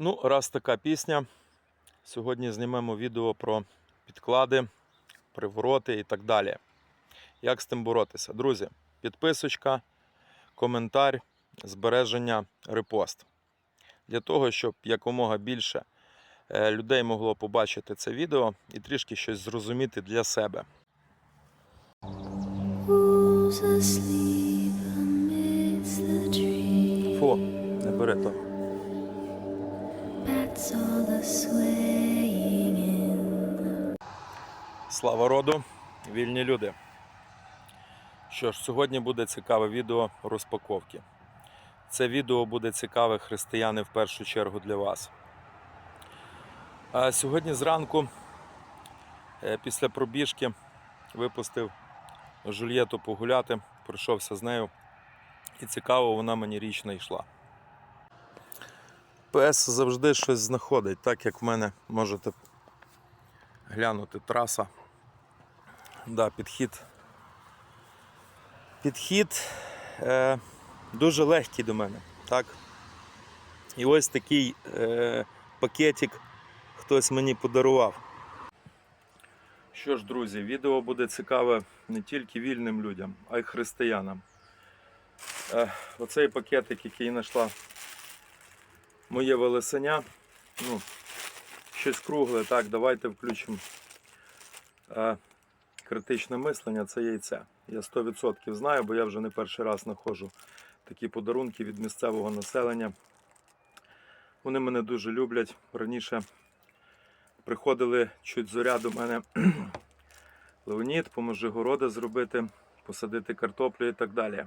Ну, раз така пісня. Сьогодні знімемо відео про підклади, привороти і так далі. Як з тим боротися? Друзі, підписочка, коментар, збереження, репост. Для того, щоб якомога більше е, людей могло побачити це відео і трішки щось зрозуміти для себе. Фу, не бери то. Слава роду, вільні люди. Що ж, сьогодні буде цікаве відео розпаковки. Це відео буде цікаве християни в першу чергу для вас. А сьогодні зранку, е, після пробіжки, випустив Жульєту погуляти, пройшовся з нею. І цікаво, вона мені річ не йшла. ПС завжди щось знаходить, так як в мене можете глянути траса. Да, підхід. Підхід е, дуже легкий до мене. Так? І ось такий е, пакетик хтось мені подарував. Що ж, друзі, відео буде цікаве не тільки вільним людям, а й християнам. Е, оцей пакетик, який знайшла моє велесеня, ну, щось кругле, так, давайте включимо е, критичне мислення це яйце. Я 100% знаю, бо я вже не перший раз знаходжу такі подарунки від місцевого населення. Вони мене дуже люблять. Раніше приходили чуть зоря до мене. Леонід, поможи городи зробити, посадити картоплю і так далі.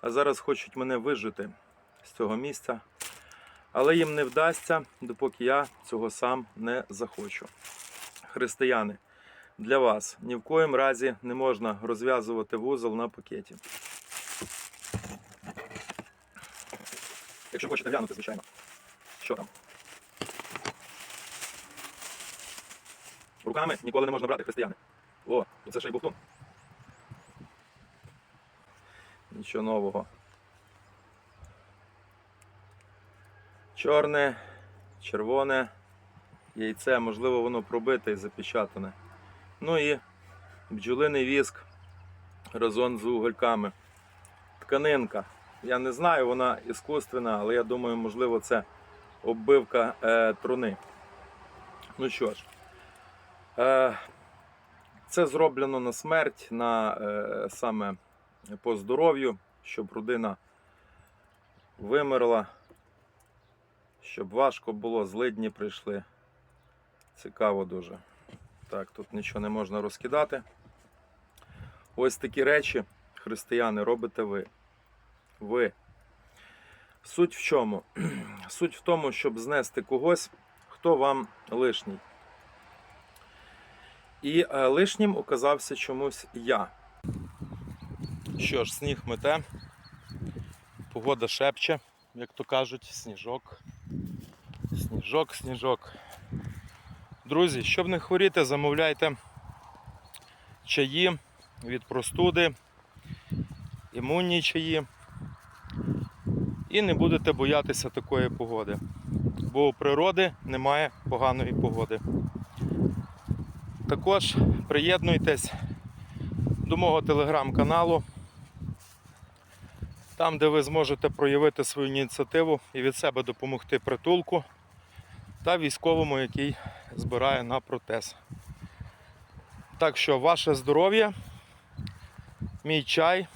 А зараз хочуть мене вижити з цього місця. Але їм не вдасться, допоки я цього сам не захочу. Християни, для вас ні в коїм разі не можна розв'язувати вузол на пакеті. Якщо хочете глянути, звичайно. Що там? Руками ніколи не можна брати християни. О, це ще й бухтун. Нічого нового. Чорне, червоне яйце, можливо, воно пробите і запечатане. Ну і бджолиний віск разом з угольками. Тканинка. Я не знаю, вона іскусственна, але я думаю, можливо, це оббивка е, труни. Ну що ж, е, це зроблено на смерть, на е, саме по здоров'ю, щоб родина вимерла, щоб важко було, злидні прийшли. Цікаво дуже. Так, тут нічого не можна розкидати. Ось такі речі, християни, робите ви. Ви. Суть в чому? Суть в тому, щоб знести когось, хто вам лишній. І е, лишнім оказався чомусь я. Що ж, сніг мете, погода шепче, як то кажуть, сніжок. Сніжок, сніжок. Друзі, щоб не хворіти, замовляйте чаї від простуди, імунні чаї. І не будете боятися такої погоди. Бо у природи немає поганої погоди. Також приєднуйтесь до мого телеграм-каналу, там, де ви зможете проявити свою ініціативу і від себе допомогти притулку та військовому, який збирає на протез. Так що ваше здоров'я, мій чай,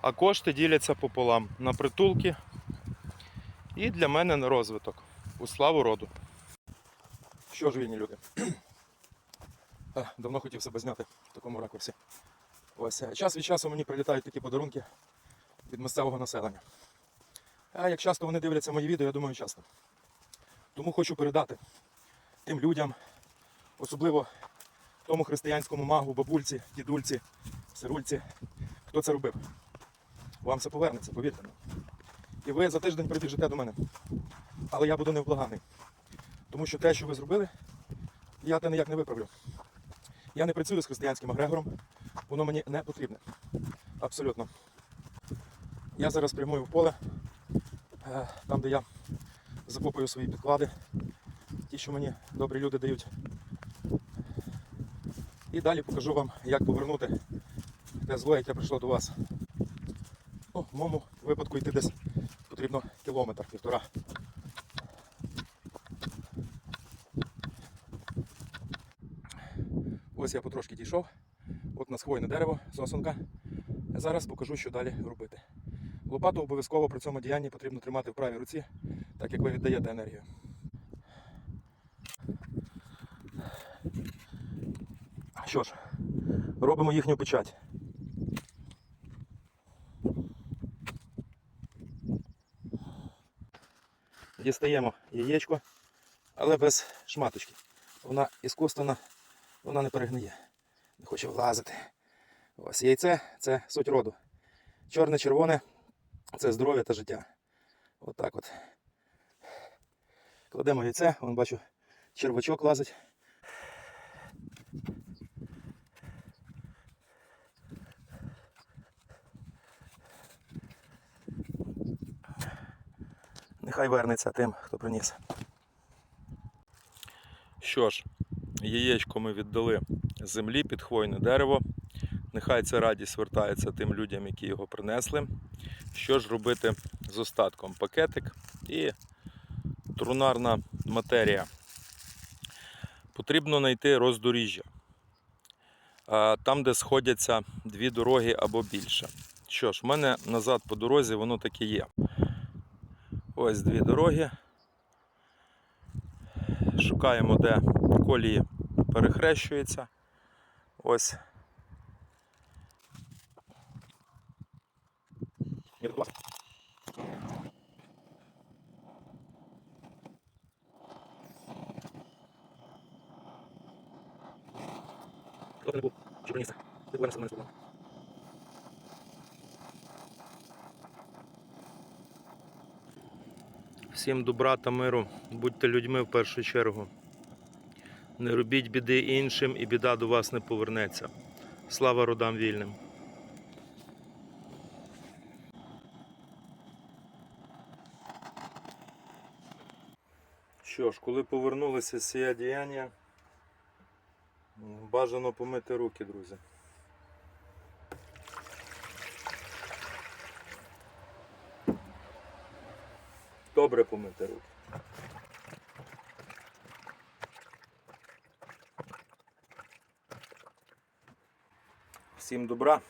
а кошти діляться пополам на притулки і для мене на розвиток. У славу роду. Що ж, вільні люди? Е, Давно хотів себе зняти в такому ракурсі. Ось е, час від часу мені прилітають такі подарунки від місцевого населення. А як часто вони дивляться мої відео, я думаю, часто. Тому хочу передати тим людям, особливо тому християнському магу, бабульці, дідульці, сирульці, хто це робив. Вам це повернеться, повірте мені. І ви за тиждень прибіжите до мене. Але я буду невблаганий. Тому що те, що ви зробили, я те ніяк не виправлю. Я не працюю з християнським агрегором, воно мені не потрібне. Абсолютно. Я зараз прямую в поле, е, там, де я закопую свої підклади, ті, що мені добрі люди дають. І далі покажу вам, як повернути те зло, яке прийшло до вас. Ну, в моєму випадку йти десь потрібно кілометр, півтора. Ось я потрошки дійшов. От у нас хвойне дерево, сосунка. Зараз покажу, що далі робити. Лопату обов'язково при цьому діянні потрібно тримати в правій руці, так як ви віддаєте енергію. Що ж, робимо їхню печать. Дістаємо яєчко, але без шматочки. Вона іскусствена, вона не перегниє. Не хоче влазити. Ось яйце це суть роду. Чорне-червоне це здоров'я та життя. Отак от. Кладемо яйце, вон бачу, червачок лазить. Нехай вернеться тим, хто приніс. Що ж, яєчко ми віддали землі під хвойне дерево. Нехай ця радість вертається тим людям, які його принесли. Що ж робити з остатком? Пакетик і трунарна матерія. Потрібно знайти роздоріжжя. Там, де сходяться дві дороги або більше. Що ж, в мене назад по дорозі воно таке є. Ось дві дороги. Шукаємо, де колії перехрещуються. Ось. Ні, будь ласка. Хто б не був, чи приніс, ти повернешся до мене з проблем. Всім добра та миру, будьте людьми в першу чергу. Не робіть біди іншим, і біда до вас не повернеться. Слава родам вільним! Що ж, коли повернулися з цієї діяння, бажано помити руки, друзі. Добре помити руки. Всім добра.